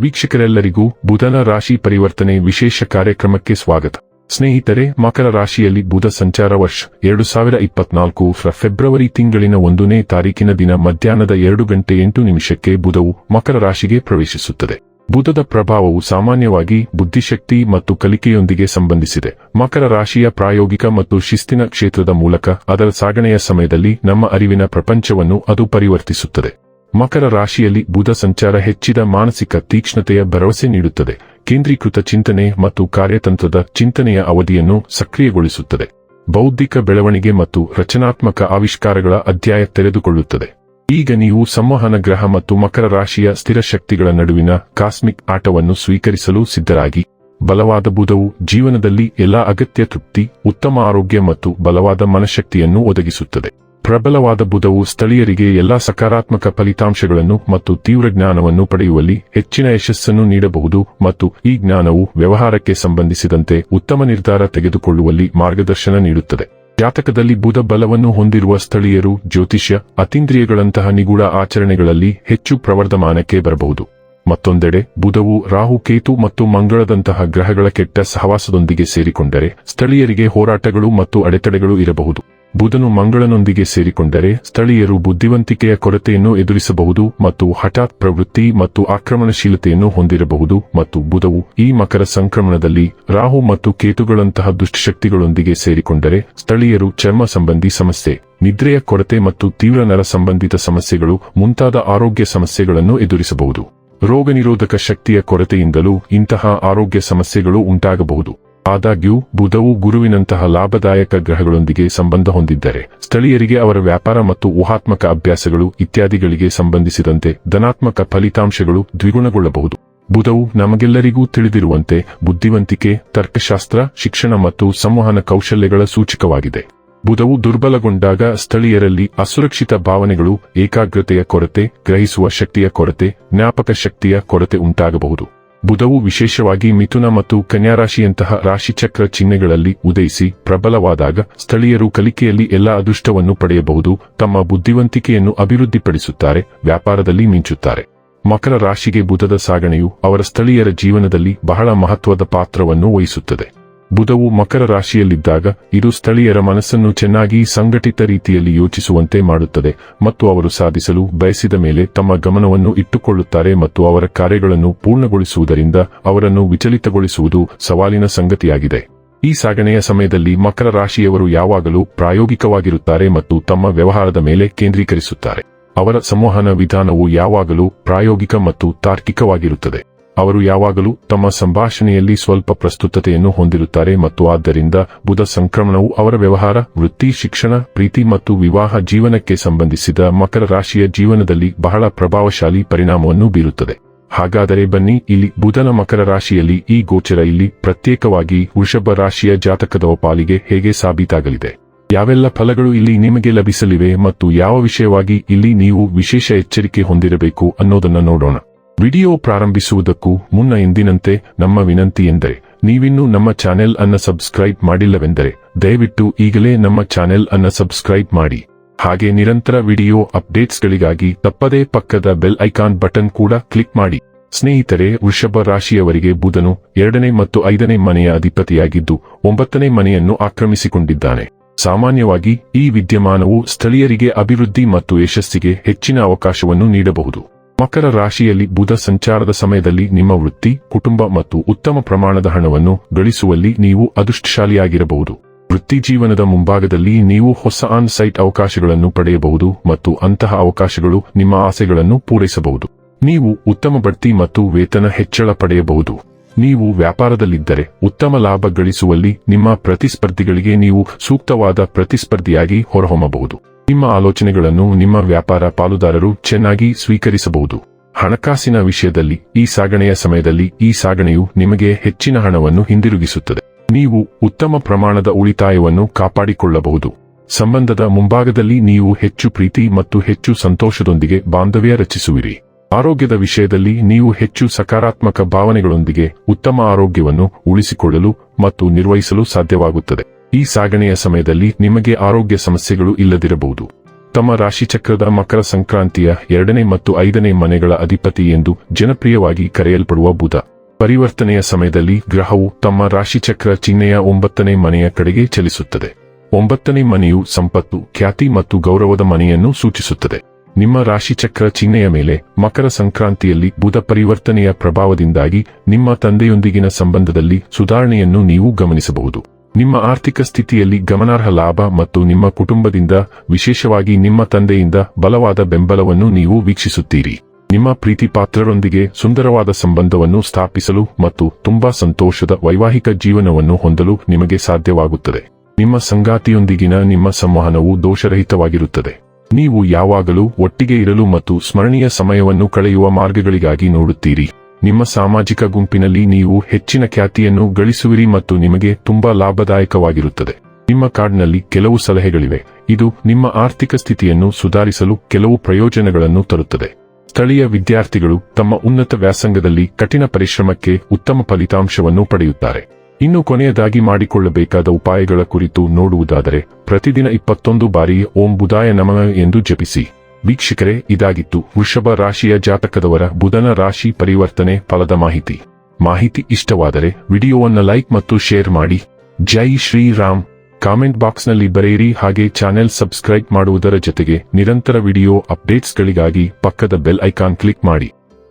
ವೀಕ್ಷಕರೆಲ್ಲರಿಗೂ ಬುಧನ ರಾಶಿ ಪರಿವರ್ತನೆ ವಿಶೇಷ ಕಾರ್ಯಕ್ರಮಕ್ಕೆ ಸ್ವಾಗತ. ಸ್ನೇಹಿತರೆ, ಮಕರ ರಾಶಿಯಲ್ಲಿ ಬುಧ ಸಂಚಾರ ವರ್ಷ ಎರಡು ಸಾವಿರ ಇಪ್ಪತ್ನಾಲ್ಕು ಫೆಬ್ರವರಿ ತಿಂಗಳಿನ ಒಂದನೇ ತಾರೀಕಿನ ದಿನ ಮಧ್ಯಾಹ್ನದ ಎರಡು ಗಂಟೆ ಎಂಟು ನಿಮಿಷಕ್ಕೆ ಬುಧವು ಮಕರ ರಾಶಿಗೆ ಪ್ರವೇಶಿಸುತ್ತದೆ. ಬುಧದ ಪ್ರಭಾವವು ಸಾಮಾನ್ಯವಾಗಿ ಬುದ್ಧಿಶಕ್ತಿ ಮತ್ತು ಕಲಿಕೆಯೊಂದಿಗೆ ಸಂಬಂಧಿಸಿದೆ. ಮಕರ ರಾಶಿಯ ಪ್ರಾಯೋಗಿಕ ಮತ್ತು ಶಿಸ್ತಿನ ಕ್ಷೇತ್ರದ ಮೂಲಕ ಅದರ ಸಾಗಣೆಯ ಸಮಯದಲ್ಲಿ ನಮ್ಮ ಅರಿವಿನ ಪ್ರಪಂಚವನ್ನು ಅದು ಪರಿವರ್ತಿಸುತ್ತದೆ. ಮಕರ ರಾಶಿಯಲ್ಲಿ ಬುಧ ಸಂಚಾರ ಹೆಚ್ಚಿದ ಮಾನಸಿಕ ತೀಕ್ಷ್ಣತೆಯ ಭರವಸೆ ನೀಡುತ್ತದೆ. ಕೇಂದ್ರೀಕೃತ ಚಿಂತನೆ ಮತ್ತು ಕಾರ್ಯತಂತ್ರದ ಚಿಂತನೆಯ ಅವಧಿಯನ್ನು ಸಕ್ರಿಯಗೊಳಿಸುತ್ತದೆ. ಬೌದ್ಧಿಕ ಬೆಳವಣಿಗೆ ಮತ್ತು ರಚನಾತ್ಮಕ ಆವಿಷ್ಕಾರಗಳ ಅಧ್ಯಾಯ ತೆರೆದುಕೊಳ್ಳುತ್ತದೆ. ಈಗ ನೀವು ಸಂವಹನ ಗ್ರಹ ಮತ್ತು ಮಕರ ರಾಶಿಯ ಸ್ಥಿರ ಶಕ್ತಿಗಳ ನಡುವಿನ ಕಾಸ್ಮಿಕ್ ಆಟವನ್ನು ಸ್ವೀಕರಿಸಲು ಸಿದ್ಧರಾಗಿ. ಬಲವಾದ ಬುಧವು ಜೀವನದಲ್ಲಿ ಎಲ್ಲಾ ಅಗತ್ಯ ತೃಪ್ತಿ, ಉತ್ತಮ ಆರೋಗ್ಯ ಮತ್ತು ಬಲವಾದ ಮನಶಕ್ತಿಯನ್ನು ಒದಗಿಸುತ್ತದೆ. ಪ್ರಬಲವಾದ ಬುಧವು ಸ್ಥಳೀಯರಿಗೆ ಎಲ್ಲಾ ಸಕಾರಾತ್ಮಕ ಫಲಿತಾಂಶಗಳನ್ನು ಮತ್ತು ತೀವ್ರ ಜ್ಞಾನವನ್ನು ಪಡೆಯುವಲ್ಲಿ ಹೆಚ್ಚಿನ ಯಶಸ್ಸನ್ನು ನೀಡಬಹುದು ಮತ್ತು ಈ ಜ್ಞಾನವು ವ್ಯವಹಾರಕ್ಕೆ ಸಂಬಂಧಿಸಿದಂತೆ ಉತ್ತಮ ನಿರ್ಧಾರ ತೆಗೆದುಕೊಳ್ಳುವಲ್ಲಿ ಮಾರ್ಗದರ್ಶನ ನೀಡುತ್ತದೆ. ಜಾತಕದಲ್ಲಿ ಬುಧ ಬಲವನ್ನು ಹೊಂದಿರುವ ಸ್ಥಳೀಯರು, ಜ್ಯೋತಿಷ್ಯ, ಅತೀಂದ್ರಿಯಗಳಂತಹ ನಿಗೂಢ ಆಚರಣೆಗಳಲ್ಲಿ ಹೆಚ್ಚು ಪ್ರವರ್ಧಮಾನಕ್ಕೆ ಬರಬಹುದು. ಮತ್ತೊಂದೆಡೆ, ಬುಧವು ರಾಹು, ಕೇತು ಮತ್ತು ಮಂಗಳದಂತಹ ಗ್ರಹಗಳ ಕೆಟ್ಟ ಸಹವಾಸದೊಂದಿಗೆ ಸೇರಿಕೊಂಡರೆ ಸ್ಥಳೀಯರಿಗೆ ಹೋರಾಟಗಳು ಮತ್ತು ಅಡೆತಡೆಗಳು ಇರಬಹುದು. ಬುಧನು ಮಂಗಳನೊಂದಿಗೆ ಸೇರಿಕೊಂಡರೆ ಸ್ಥಳೀಯರು ಬುದ್ಧಿವಂತಿಕೆಯ ಕೊರತೆಯನ್ನು ಎದುರಿಸಬಹುದು ಮತ್ತು ಹಠಾತ್ ಪ್ರವೃತ್ತಿ ಮತ್ತು ಆಕ್ರಮಣಶೀಲತೆಯನ್ನು ಹೊಂದಿರಬಹುದು ಮತ್ತು ಬುಧವು ಈ ಮಕರ ಸಂಕ್ರಮಣದಲ್ಲಿ ರಾಹು ಮತ್ತು ಕೇತುಗಳಂತಹ ದುಷ್ಟಶಕ್ತಿಗಳೊಂದಿಗೆ ಸೇರಿಕೊಂಡರೆ ಸ್ಥಳೀಯರು ಚರ್ಮ ಸಂಬಂಧಿ ಸಮಸ್ಯೆ, ನಿದ್ರೆಯ ಕೊರತೆ ಮತ್ತು ತೀವ್ರ ನರ ಸಂಬಂಧಿತ ಸಮಸ್ಯೆಗಳು ಮುಂತಾದ ಆರೋಗ್ಯ ಸಮಸ್ಯೆಗಳನ್ನು ಎದುರಿಸಬಹುದು. ರೋಗನಿರೋಧಕ ಶಕ್ತಿಯ ಕೊರತೆಯಿಂದಲೂ ಇಂತಹ ಆರೋಗ್ಯ ಸಮಸ್ಯೆಗಳು ಉಂಟಾಗಬಹುದು. ಆದಾಗ್ಯೂ, ಬುಧವು ಗುರುವಿನಂತಹ ಲಾಭದಾಯಕ ಗ್ರಹಗಳೊಂದಿಗೆ ಸಂಬಂಧ ಹೊಂದಿದ್ದರೆ, ಸ್ಥಳೀಯರಿಗೆ ಅವರ ವ್ಯಾಪಾರ ಮತ್ತು ಊಹಾತ್ಮಕ ಅಭ್ಯಾಸಗಳು ಇತ್ಯಾದಿಗಳಿಗೆ ಸಂಬಂಧಿಸಿದಂತೆ ಧನಾತ್ಮಕ ಫಲಿತಾಂಶಗಳು ದ್ವಿಗುಣಗೊಳ್ಳಬಹುದು. ಬುಧವು ನಮಗೆಲ್ಲರಿಗೂ ತಿಳಿದಿರುವಂತೆ ಬುದ್ಧಿವಂತಿಕೆ, ತರ್ಕಶಾಸ್ತ್ರ, ಶಿಕ್ಷಣ ಮತ್ತು ಸಂವಹನ ಕೌಶಲ್ಯಗಳ ಸೂಚಕವಾಗಿದೆ. ಬುಧವು ದುರ್ಬಲಗೊಂಡಾಗ ಸ್ಥಳೀಯರಲ್ಲಿ ಅಸುರಕ್ಷಿತ ಭಾವನೆಗಳು, ಏಕಾಗ್ರತೆಯ ಕೊರತೆ, ಗ್ರಹಿಸುವ ಶಕ್ತಿಯ ಕೊರತೆ, ಜ್ಞಾಪಕ ಶಕ್ತಿಯ ಕೊರತೆ ಉಂಟಾಗಬಹುದು. ಬುಧವು ವಿಶೇಷವಾಗಿ ಮಿಥುನ ಮತ್ತು ಕನ್ಯಾರಾಶಿಯಂತಹ ರಾಶಿಚಕ್ರ ಚಿಹ್ನೆಗಳಲ್ಲಿ ಉದಯಿಸಿ ಪ್ರಬಲವಾದಾಗ ಸ್ಥಳೀಯರು ಕಲಿಕೆಯಲ್ಲಿ ಎಲ್ಲ ಅದೃಷ್ಟವನ್ನು ಪಡೆಯಬಹುದು, ತಮ್ಮ ಬುದ್ಧಿವಂತಿಕೆಯನ್ನು ಅಭಿವೃದ್ಧಿಪಡಿಸುತ್ತಾರೆ, ವ್ಯಾಪಾರದಲ್ಲಿ ಮಿಂಚುತ್ತಾರೆ. ಮಕರ ರಾಶಿಗೆ ಬುಧದ ಸಾಗಣೆಯು ಅವರ ಸ್ಥಳೀಯರ ಜೀವನದಲ್ಲಿ ಬಹಳ ಮಹತ್ವದ ಪಾತ್ರವನ್ನು ವಹಿಸುತ್ತದೆ. ಬುಧವು ಮಕರ ರಾಶಿಯಲ್ಲಿದ್ದಾಗ ಇದು ಸ್ಥಳೀಯರ ಮನಸ್ಸನ್ನು ಚೆನ್ನಾಗಿ ಸಂಘಟಿತ ರೀತಿಯಲ್ಲಿ ಯೋಚಿಸುವಂತೆ ಮಾಡುತ್ತದೆ ಮತ್ತು ಅವರು ಸಾಧಿಸಲು ಬಯಸಿದ ಮೇಲೆ ತಮ್ಮ ಗಮನವನ್ನು ಇಟ್ಟುಕೊಳ್ಳುತ್ತಾರೆ ಮತ್ತು ಅವರ ಕಾರ್ಯಗಳನ್ನು ಪೂರ್ಣಗೊಳಿಸುವುದರಿಂದ ಅವರನ್ನು ವಿಚಲಿತಗೊಳಿಸುವುದು ಸವಾಲಿನ ಸಂಗತಿಯಾಗಿದೆ. ಈ ಸಾಗಣೆಯ ಸಮಯದಲ್ಲಿ ಮಕರ ರಾಶಿಯವರು ಯಾವಾಗಲೂ ಪ್ರಾಯೋಗಿಕವಾಗಿರುತ್ತಾರೆ ಮತ್ತು ತಮ್ಮ ವ್ಯವಹಾರದ ಮೇಲೆ ಕೇಂದ್ರೀಕರಿಸುತ್ತಾರೆ. ಅವರ ಸಂವಹನ ವಿಧಾನವು ಯಾವಾಗಲೂ ಪ್ರಾಯೋಗಿಕ ಮತ್ತು ತಾರ್ಕಿಕವಾಗಿರುತ್ತದೆ. ಅವರು ಯಾವಾಗಲೂ ತಮ್ಮ ಸಂಭಾಷಣೆಯಲ್ಲಿ ಸ್ವಲ್ಪ ಪ್ರಸ್ತುತತೆಯನ್ನು ಹೊಂದಿರುತ್ತಾರೆ ಮತ್ತು ಆದ್ದರಿಂದ ಬುಧ ಸಂಕ್ರಮಣವು ಅವರ ವ್ಯವಹಾರ, ವೃತ್ತಿ, ಶಿಕ್ಷಣ, ಪ್ರೀತಿ ಮತ್ತು ವಿವಾಹ ಜೀವನಕ್ಕೆ ಸಂಬಂಧಿಸಿದ ಮಕರ ರಾಶಿಯ ಜೀವನದಲ್ಲಿ ಬಹಳ ಪ್ರಭಾವಶಾಲಿ ಪರಿಣಾಮವನ್ನು ಬೀರುತ್ತದೆ. ಹಾಗಾದರೆ ಬನ್ನಿ, ಇಲ್ಲಿ ಬುಧನ ಮಕರ ರಾಶಿಯಲ್ಲಿ ಈ ಗೋಚರ ಇಲ್ಲಿ ಪ್ರತ್ಯೇಕವಾಗಿ ವೃಷಭ ರಾಶಿಯ ಜಾತಕದ ಪಾಲಿಗೆ ಹೇಗೆ ಸಾಬೀತಾಗಲಿದೆ? ಯಾವೆಲ್ಲ ಫಲಗಳು ಇಲ್ಲಿ ನಿಮಗೆ ಲಭಿಸಲಿವೆ ಮತ್ತು ಯಾವ ವಿಷಯವಾಗಿ ಇಲ್ಲಿ ನೀವು ವಿಶೇಷ ಎಚ್ಚರಿಕೆ ಹೊಂದಿರಬೇಕು ಅನ್ನೋದನ್ನ ನೋಡೋಣ. ವಿಡಿಯೋ ಪ್ರಾರಂಭಿಸುವುದಕ್ಕೂ ಮುನ್ನ ಎಂದಿನಂತೆ ನಮ್ಮ ವಿನಂತಿ ಎಂದರೆ, ನೀವಿನ್ನೂ ನಮ್ಮ ಚಾನೆಲ್ ಅನ್ನ ಸಬ್ಸ್ಕ್ರೈಬ್ ಮಾಡಿಲ್ಲವೆಂದರೆ, ದಯವಿಟ್ಟು ಈಗಲೇ ನಮ್ಮ ಚಾನೆಲ್ ಅನ್ನ ಸಬ್ಸ್ಕ್ರೈಬ್ ಮಾಡಿ. ಹಾಗೆ ನಿರಂತರ ವಿಡಿಯೋ ಅಪ್ಡೇಟ್ಸ್ಗಳಿಗಾಗಿ ತಪ್ಪದೇ ಪಕ್ಕದ ಬೆಲ್ ಐಕಾನ್ ಬಟನ್ ಕೂಡ ಕ್ಲಿಕ್ ಮಾಡಿ. ಸ್ನೇಹಿತರೆ, ವೃಷಭ ರಾಶಿಯವರಿಗೆ ಬುಧನು ಎರಡನೇ ಮತ್ತು ಐದನೇ ಮನೆಯ ಅಧಿಪತಿಯಾಗಿದ್ದು, ಒಂಬತ್ತನೇ ಮನೆಯನ್ನು ಆಕ್ರಮಿಸಿಕೊಂಡಿದ್ದಾನೆ. ಸಾಮಾನ್ಯವಾಗಿ ಈ ವಿದ್ಯಮಾನವು ಸ್ಥಳೀಯರಿಗೆ ಅಭಿವೃದ್ಧಿ ಮತ್ತು ಯಶಸ್ಸಿಗೆ ಹೆಚ್ಚಿನ ಅವಕಾಶವನ್ನು ನೀಡಬಹುದು. ಮಕರ ರಾಶಿಯಲ್ಲಿ ಬುಧ ಸಂಚಾರದ ಸಮಯದಲ್ಲಿ ನಿಮ್ಮ ವೃತ್ತಿ, ಕುಟುಂಬ ಮತ್ತು ಉತ್ತಮ ಪ್ರಮಾಣದ ಹಣವನ್ನು ಗಳಿಸುವಲ್ಲಿ ನೀವು ಅದೃಷ್ಟಶಾಲಿಯಾಗಿರಬಹುದು. ವೃತ್ತಿ ಜೀವನದ ಮುಂಭಾಗದಲ್ಲಿ ನೀವು ಹೊಸ ಆನ್ ಸೈಟ್ ಅವಕಾಶಗಳನ್ನು ಪಡೆಯಬಹುದು ಮತ್ತು ಅಂತಹ ಅವಕಾಶಗಳು ನಿಮ್ಮ ಆಸೆಗಳನ್ನು ಪೂರೈಸಬಹುದು. ನೀವು ಉತ್ತಮ ಬಡ್ತಿ ಮತ್ತು ವೇತನ ಹೆಚ್ಚಳ ಪಡೆಯಬಹುದು. ನೀವು ವ್ಯಾಪಾರದಲ್ಲಿದ್ದರೆ ಉತ್ತಮ ಲಾಭ ಗಳಿಸುವಲ್ಲಿ ನಿಮ್ಮ ಪ್ರತಿಸ್ಪರ್ಧಿಗಳಿಗೆ ನೀವು ಸೂಕ್ತವಾದ ಪ್ರತಿಸ್ಪರ್ಧಿಯಾಗಿ ಹೊರಹೊಮ್ಮಬಹುದು. ನಿಮ್ಮ ಆಲೋಚನೆಗಳನ್ನು ನಿಮ್ಮ ವ್ಯಾಪಾರ ಪಾಲುದಾರರು ಚೆನ್ನಾಗಿ ಸ್ವೀಕರಿಸಬಹುದು. ಹಣಕಾಸಿನ ವಿಷಯದಲ್ಲಿ, ಈ ಸಾಗಣೆಯ ಸಮಯದಲ್ಲಿ, ಈ ಸಾಗಣೆಯು ನಿಮಗೆ ಹೆಚ್ಚಿನ ಹಣವನ್ನು ಹಿಂದಿರುಗಿಸುತ್ತದೆ. ನೀವು ಉತ್ತಮ ಪ್ರಮಾಣದ ಉಳಿತಾಯವನ್ನು ಕಾಪಾಡಿಕೊಳ್ಳಬಹುದು. ಸಂಬಂಧದ ಮುಂಭಾಗದಲ್ಲಿ ನೀವು ಹೆಚ್ಚು ಪ್ರೀತಿ ಮತ್ತು ಹೆಚ್ಚು ಸಂತೋಷದೊಂದಿಗೆ ಬಾಂಧವ್ಯ ರಚಿಸುವಿರಿ. ಆರೋಗ್ಯದ ವಿಷಯದಲ್ಲಿ ನೀವು ಹೆಚ್ಚು ಸಕಾರಾತ್ಮಕ ಭಾವನೆಗಳೊಂದಿಗೆ ಉತ್ತಮ ಆರೋಗ್ಯವನ್ನು ಉಳಿಸಿಕೊಳ್ಳಲು ಮತ್ತು ನಿರ್ವಹಿಸಲು ಸಾಧ್ಯವಾಗುತ್ತದೆ. ಈ ಸಾಗಣೆಯ ಸಮಯದಲ್ಲಿ ನಿಮಗೆ ಆರೋಗ್ಯ ಸಮಸ್ಯೆಗಳು ಇಲ್ಲದಿರಬಹುದು. ತಮ್ಮ ರಾಶಿಚಕ್ರದ ಮಕರ ಸಂಕ್ರಾಂತಿಯ ಎರಡನೇ ಮತ್ತು ಐದನೇ ಮನೆಗಳ ಅಧಿಪತಿ ಎಂದು ಜನಪ್ರಿಯವಾಗಿ ಕರೆಯಲ್ಪಡುವ ಬುಧ. ಪರಿವರ್ತನೆಯ ಸಮಯದಲ್ಲಿ ಗ್ರಹವು ತಮ್ಮ ರಾಶಿಚಕ್ರ ಚಿಹ್ನೆಯ ಒಂಬತ್ತನೇ ಮನೆಯ ಕಡೆಗೆ ಚಲಿಸುತ್ತದೆ. ಒಂಬತ್ತನೇ ಮನೆಯು ಸಂಪತ್ತು, ಖ್ಯಾತಿ ಮತ್ತು ಗೌರವದ ಮನೆಯನ್ನು ಸೂಚಿಸುತ್ತದೆ. ನಿಮ್ಮ ರಾಶಿಚಕ್ರ ಚಿಹ್ನೆಯ ಮೇಲೆ ಮಕರ ಸಂಕ್ರಾಂತಿಯಲ್ಲಿ ಬುಧ ಪರಿವರ್ತನೆಯ ಪ್ರಭಾವದಿಂದಾಗಿ ನಿಮ್ಮ ತಂದೆಯೊಂದಿಗಿನ ಸಂಬಂಧದಲ್ಲಿ ಸುಧಾರಣೆಯನ್ನು ನೀವು ಗಮನಿಸಬಹುದು. ನಿಮ್ಮ ಆರ್ಥಿಕ ಸ್ಥಿತಿಯಲ್ಲಿ ಗಮನಾರ್ಹ ಲಾಭ ಮತ್ತು ನಿಮ್ಮ ಕುಟುಂಬದಿಂದ, ವಿಶೇಷವಾಗಿ ನಿಮ್ಮ ತಂದೆಯಿಂದ, ಬಲವಾದ ಬೆಂಬಲವನ್ನು ನೀವು ವೀಕ್ಷಿಸುತ್ತೀರಿ. ನಿಮ್ಮ ಪ್ರೀತಿ ಪಾತ್ರರೊಂದಿಗೆ ಸುಂದರವಾದ ಸಂಬಂಧವನ್ನು ಸ್ಥಾಪಿಸಲು ಮತ್ತು ತುಂಬಾ ಸಂತೋಷದ ವೈವಾಹಿಕ ಜೀವನವನ್ನು ಹೊಂದಲು ನಿಮಗೆ ಸಾಧ್ಯವಾಗುತ್ತದೆ. ನಿಮ್ಮ ಸಂಗಾತಿಯೊಂದಿಗಿನ ನಿಮ್ಮ ಸಂವಹನವು ದೋಷರಹಿತವಾಗಿರುತ್ತದೆ. ನೀವು ಯಾವಾಗಲೂ ಒಟ್ಟಿಗೆ ಇರಲು ಮತ್ತು ಸ್ಮರಣೀಯ ಸಮಯವನ್ನು ಕಳೆಯುವ ಮಾರ್ಗಗಳಿಗಾಗಿ ನೋಡುತ್ತೀರಿ. ನಿಮ್ಮ ಸಾಮಾಜಿಕ ಗುಂಪಿನಲ್ಲಿ ನೀವು ಹೆಚ್ಚಿನ ಖ್ಯಾತಿಯನ್ನು ಗಳಿಸುವಿರಿ ಮತ್ತು ನಿಮಗೆ ತುಂಬಾ ಲಾಭದಾಯಕವಾಗಿರುತ್ತದೆ. ನಿಮ್ಮ ಕಾರ್ಡ್ನಲ್ಲಿ ಕೆಲವು ಸಲಹೆಗಳಿವೆ. ಇದು ನಿಮ್ಮ ಆರ್ಥಿಕ ಸ್ಥಿತಿಯನ್ನು ಸುಧಾರಿಸಲು ಕೆಲವು ಪ್ರಯೋಜನಗಳನ್ನು ತರುತ್ತದೆ. ಸ್ಥಳೀಯ ವಿದ್ಯಾರ್ಥಿಗಳು ತಮ್ಮ ಉನ್ನತ ವ್ಯಾಸಂಗದಲ್ಲಿ ಕಠಿಣ ಪರಿಶ್ರಮಕ್ಕೆ ಉತ್ತಮ ಫಲಿತಾಂಶವನ್ನು ಪಡೆಯುತ್ತಾರೆ. ಇನ್ನು ಕೊನೆಯದಾಗಿ ಮಾಡಿಕೊಳ್ಳಬೇಕಾದ ಉಪಾಯಗಳ ಕುರಿತು ನೋಡುವುದಾದರೆ, ಪ್ರತಿದಿನ ಇಪ್ಪತ್ತೊಂದು ಬಾರಿ ಓಂ ಬುದಾಯ ನಮಃ ಎಂದು ಜಪಿಸಿ. ವೀಕ್ಷಕರೇ, ಇದಾಗಿತ್ತು ವೃಷಭ ರಾಶಿಯ ಜಾತಕದವರ ಬುಧನ ರಾಶಿ ಪರಿವರ್ತನೆ ಫಲದ ಮಾಹಿತಿ. ಮಾಹಿತಿ ಇಷ್ಟವಾದರೆ ವಿಡಿಯೋವನ್ನು ಲೈಕ್ ಮತ್ತು ಶೇರ್ ಮಾಡಿ. ಜೈ ಶ್ರೀರಾಮ್. ಕಾಮೆಂಟ್ ಬಾಕ್ಸ್ನಲ್ಲಿ ಬರೆಯಿರಿ ಹಾಗೆ ಚಾನೆಲ್ ಸಬ್ಸ್ಕ್ರೈಬ್ ಮಾಡುವುದರ ಜೊತೆಗೆ ನಿರಂತರ ವಿಡಿಯೋ ಅಪ್ಡೇಟ್ಸ್ಗಳಿಗಾಗಿ ಪಕ್ಕದ ಬೆಲ್ ಐಕಾನ್ ಕ್ಲಿಕ್ ಮಾಡಿ.